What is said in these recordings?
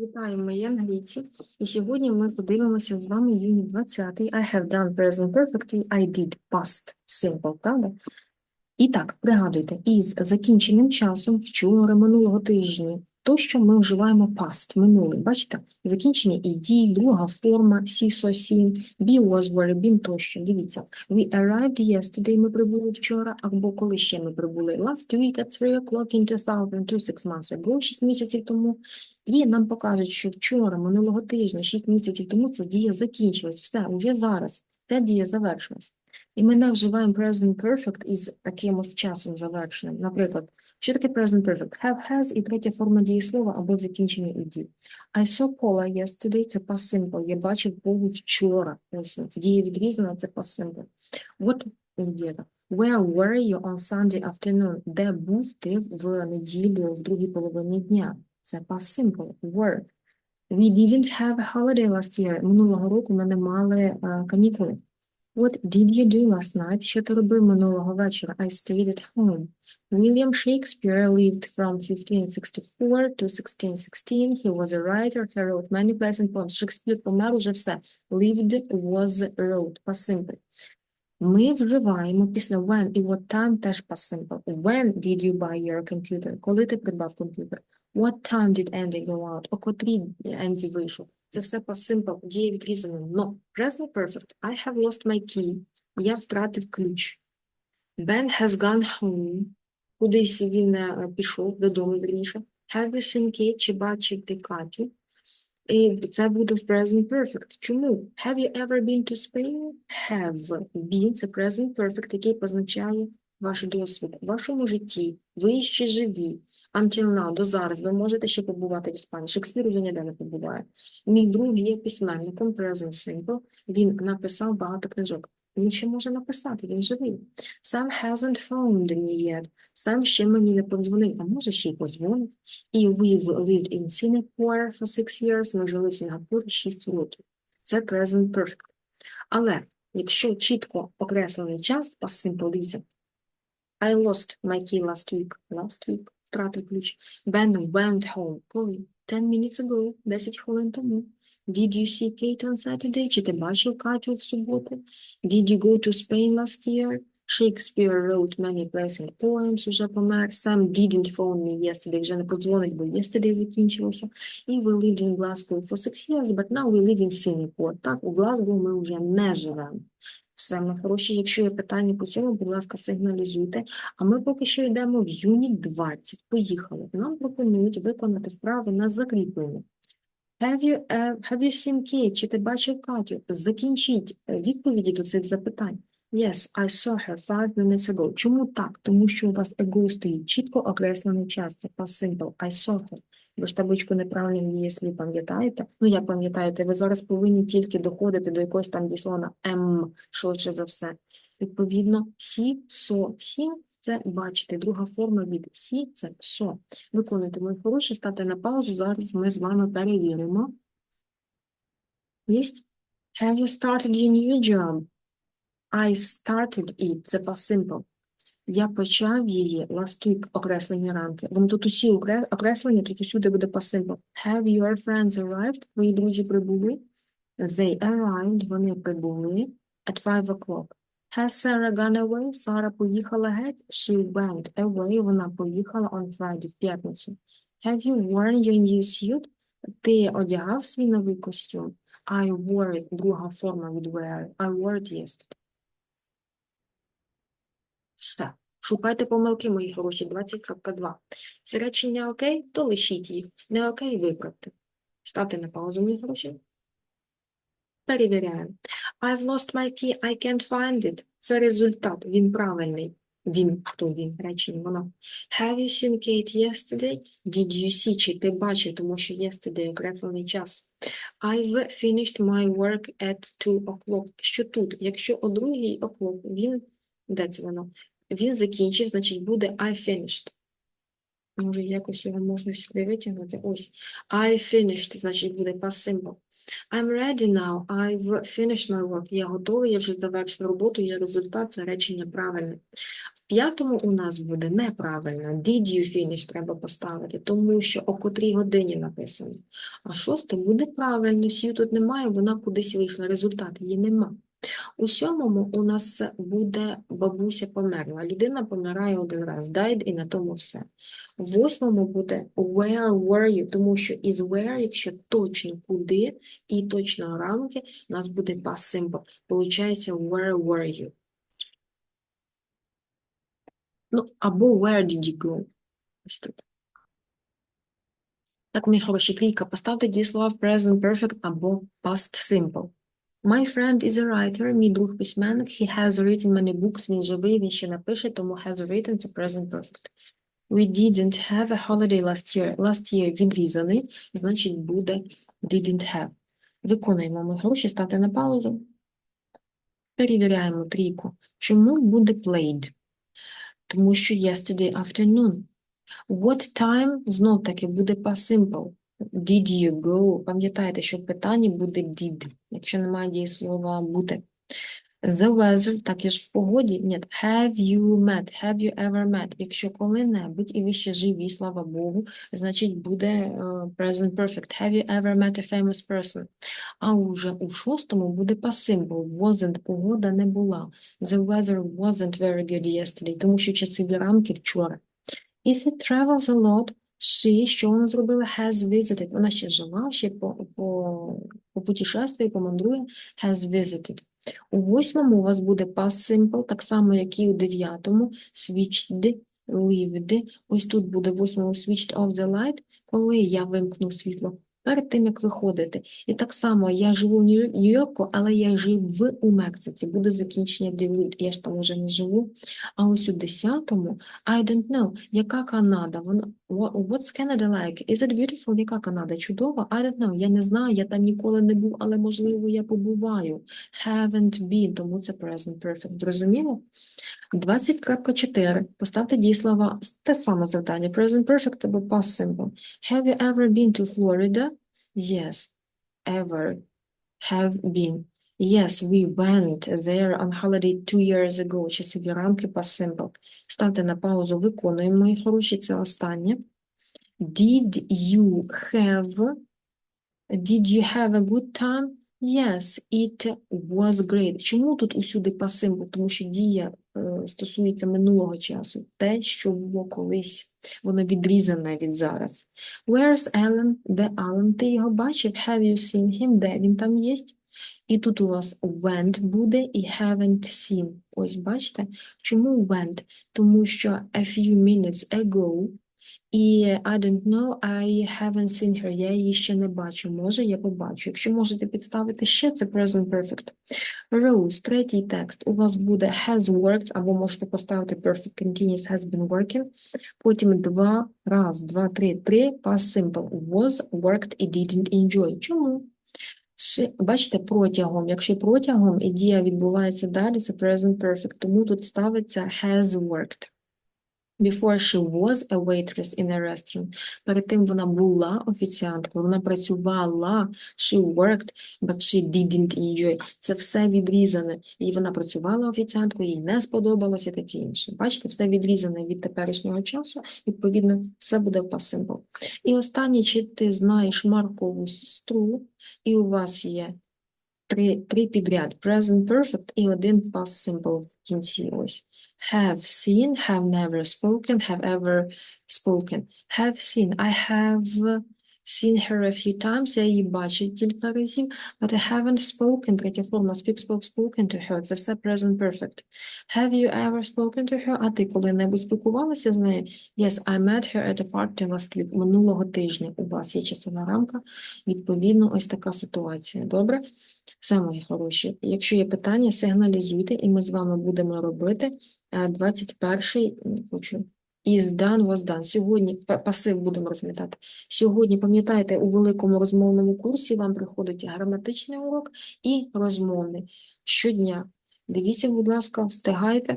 Вітаю, мої англійці. І сьогодні ми подивимося з вами юніт 20. I have done present perfectly, I did past simple, правда? І так, пригадуйте, із закінченим часом вчора, минулого тижня, то, що ми вживаємо past, минулий. Бачите? Закінчення і дій, друга форма, saw, seen, be, was, were, been, тощо. Дивіться, we arrived yesterday, ми прибули вчора, або коли ще ми прибули? Last week at 3 o'clock in 2002, six months ago, 6 місяців тому. І нам покажуть, що вчора, минулого тижня, 6 місяців тому, ця дія закінчилась. Все, уже зараз. Ця дія завершилась. І ми не вживаємо present perfect із таким ось часом завершеним. Наприклад, що таке present perfect? Have, has і третя форма дієслова або закінчення і дій. I saw Paula yesterday – це past simple. Я бачив Полу вчора. Це past simple. What где-то. Where were you on Sunday afternoon? Де був ти в неділю в другій половині дня? Це past simple. Were. We didn't have a holiday last year. Минулого року ми не мали е, канікули. What did you do last night? Що ти робив минулого вечора? I stayed at home. William Shakespeare lived from 1564 to 1616. He was a writer. He wrote many pleasant poems. Шекспір помер уже все. Lived was wrote. Past simple. Ми вживаємо після when і what time теж past simple. When did you buy your computer? Коли ти придбав комп'ютер? What time did Andy go out? О котрій Енді вийшов? Це все past simple, діє відрізано. Но present perfect. I have lost my key. Я втратив ключ. Ben has gone home. Кудись він е, пішов, додому, вірніше. Have you seen Kate? Чи бачив ти Катю? Це буде в present perfect. Чому? Have you ever been to Spain? Have been – це present perfect, який позначає ваш досвід. У вашому житті ви ще живі. Until now, до зараз, ви можете ще побувати в Іспанії. Шекспір вже ніде не побуває. Мій друг є письменником, present simple. Він написав багато книжок. Він ще може написати, він живий. Sam hasn't phoned me yet. Сам ще мені не подзвонив, а може ще й подзвонить. І we've lived in Singapore for six years. Ми жили в Сінгапурі 6 років. Це present perfect. Але якщо чітко окреслений час, past simple, дивіться. I lost my key last week. Last week. Втратив ключ. Ben went home. Коли? 10 minutes ago. 10 хвилин тому. Did you see Kate on Saturday? Чи ти бачив Катю в суботу? Did you go to Spain last year? Shakespeare wrote many pleasant poems, уже помер. Sam didn't phone me yesterday, вже не подзвонить, бо yesterday закінчилося. І we lived in Glasgow for six years, but now we live in Singapore. Так, у Глазго ми вже не живемо. Саме хороші, якщо є питання по цьому, будь ласка, сигналізуйте. А ми поки що йдемо в юніт 20. Поїхали. Нам пропонують виконати вправи на закріплення. Have you, uh, have you seen Kate? Чи ти бачив Катю? Закінчіть е, відповіді до цих запитань. Yes, I saw her five minutes ago. Чому так? Тому що у вас ago стоїть чітко окреслений час. Це past simple. I saw her. Ви ж табличку неправильних дієслів пам'ятаєте? Ну, як пам'ятаєте, ви зараз повинні тільки доходити до якогось там дієслова М, швидше за все. Відповідно, сі, со, сі – це бачите. Друга форма від сі – це со. Виконуйте мої хороші, ставте на паузу. Зараз ми з вами перевіримо. Єсть? Have you started your new job? I started it. Це past simple. Я почав її last week окреслені рамки. Вони тут усі окреслені, тут усюди буде past. Have your friends arrived? Твої друзі прибули? They arrived, вони прибули at five o'clock. Has Sarah gone away? Сара поїхала геть. She went away. Вона поїхала on Friday, в п'ятницю. Have you worn your new suit? Ти одягав свій новий костюм? I wore it. Друга форма від wear. I wore it yesterday. Все. Шукайте помилки, мої хороші, 20.2. Ці речення окей, то лишіть їх. Не окей, виправте. Ставте на паузу, мої хороші. Перевіряємо. I've lost my key, I can't find it. Це результат, він правильний. Він, хто він, речення, воно. Have you seen Kate yesterday? Did you see, чи ти бачив, тому що yesterday окреслений час. I've finished my work at 2 o'clock. Що тут? Якщо о другій o'clock, він, де це воно? Він закінчив, значить буде I finished. Може, якось його можна сюди витягнути. Ось. I finished, значить буде past simple. I'm ready now. I've finished my work. Я готовий, я вже завершив роботу, є результат, це речення правильне. В п'ятому у нас буде неправильно. Did you finish треба поставити, тому що о котрій годині написано. А шосте буде правильно. Сью тут немає, вона кудись вийшла. Результат її нема. У сьомому у нас буде бабуся померла. Людина помирає один раз, died, і на тому все. В восьмому буде where were you, тому що із where, якщо точно куди і точно рамки, у нас буде past simple. Получається where were you. Ну, або where did you go? Ось тут. Так, мої хороші, трійка, поставте дієслова в present perfect або past simple. My friend is a writer, мій друг письменник, he has written many books, він живий, він ще напише, тому has written – це present perfect. We didn't have a holiday last year. Last year відрізаний, значить буде didn't have. Виконуємо ми гроші, ставте на паузу. Перевіряємо трійку. Чому буде played? Тому що yesterday afternoon. What time? Знов таки буде past simple. Did you go? Пам'ятайте, що в питанні буде did, якщо немає дієслова бути. The weather, так і ж в погоді. Ні, have you met? Have you ever met? Якщо коли-небудь і ви ще живі, слава Богу, значить буде е, present perfect. Have you ever met a famous person? А уже у шостому буде past. Wasn't, погода не була. The weather wasn't very good yesterday, тому що часові рамки вчора. Is it travels a lot? She, що вона зробила? Has visited. Вона ще жила, ще по, по, по путешествує, помандрує. Has visited. У восьмому у вас буде past simple, так само, як і у дев'ятому. Switched, lived. Ось тут буде восьмому switched off the light, коли я вимкнув світло. Перед тим, як виходити. І так само я живу в Нью- Нью-Йорку, але я жив у Мексиці. Буде закінчення did. Я ж там уже не живу. А ось у десятому I don't know. Яка Канада? Вона Wha- What's Canada like? Is it beautiful? Яка Канада? Чудова? I don't know. Я не знаю, я там ніколи не був, але можливо я побуваю. Haven't been, тому це present perfect. Зрозуміло? 20.4. Поставте дієслова те саме завдання. Present perfect або past simple. Have you ever been to Florida? Yes. Ever. Have been. Yes, we went there on holiday two years ago. Часові рамки past simple. Ставте на паузу, виконуємо, мої хороші, це останнє. Did you have Did you have a good time? Yes, it was great. Чому тут усюди past? Тому що дія е, стосується минулого часу. Те, що було колись. Воно відрізане від зараз. Where's Alan? Де Алан? Ти його бачив? Have you seen him? Де він там є? І тут у вас went буде і haven't seen. Ось бачите? Чому went? Тому що a few minutes ago і I don't know, I haven't seen her. Я її ще не бачу. Може, я побачу. Якщо можете підставити ще, це present perfect. Rose, третій текст. У вас буде has worked, або можете поставити perfect continuous has been working. Потім два, раз, два, три, три, past simple. Was, worked і didn't enjoy. Чому? Бачите, протягом. Якщо протягом і дія відбувається далі, це present perfect. Тому тут ставиться has worked. Before she was a waitress in a restaurant. Перед тим вона була офіціанткою, вона працювала, she worked, but she didn't enjoy. Це все відрізане. І вона працювала офіціанткою, їй не сподобалося таке інше. Бачите, все відрізане від теперішнього часу, відповідно, все буде в past. І останнє, чи ти знаєш Маркову сестру, і у вас є три, три підряд present perfect і один past simple в кінці ось. Have seen, have never spoken, have ever spoken. Have seen, I have seen her a few times, я її бачив кілька разів, but I haven't spoken, третя форма, speak, spoke, spoken to her, це все present perfect. Have you ever spoken to her? А ти коли-небудь спілкувалася з нею? Yes, I met her at a party last week, минулого тижня. У вас є часова рамка, відповідно, ось така ситуація. Добре? Все, мої хороші. Якщо є питання, сигналізуйте, і ми з вами будемо робити е, 21-й, хочу, is done, was done. Сьогодні пасив будемо розглядати. Сьогодні, пам'ятаєте, у великому розмовному курсі вам приходить граматичний урок і розмовний щодня. Дивіться, будь ласка, встигайте.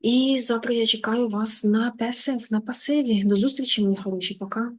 І завтра я чекаю вас на пасив, на пасиві. До зустрічі, мої хороші, пока.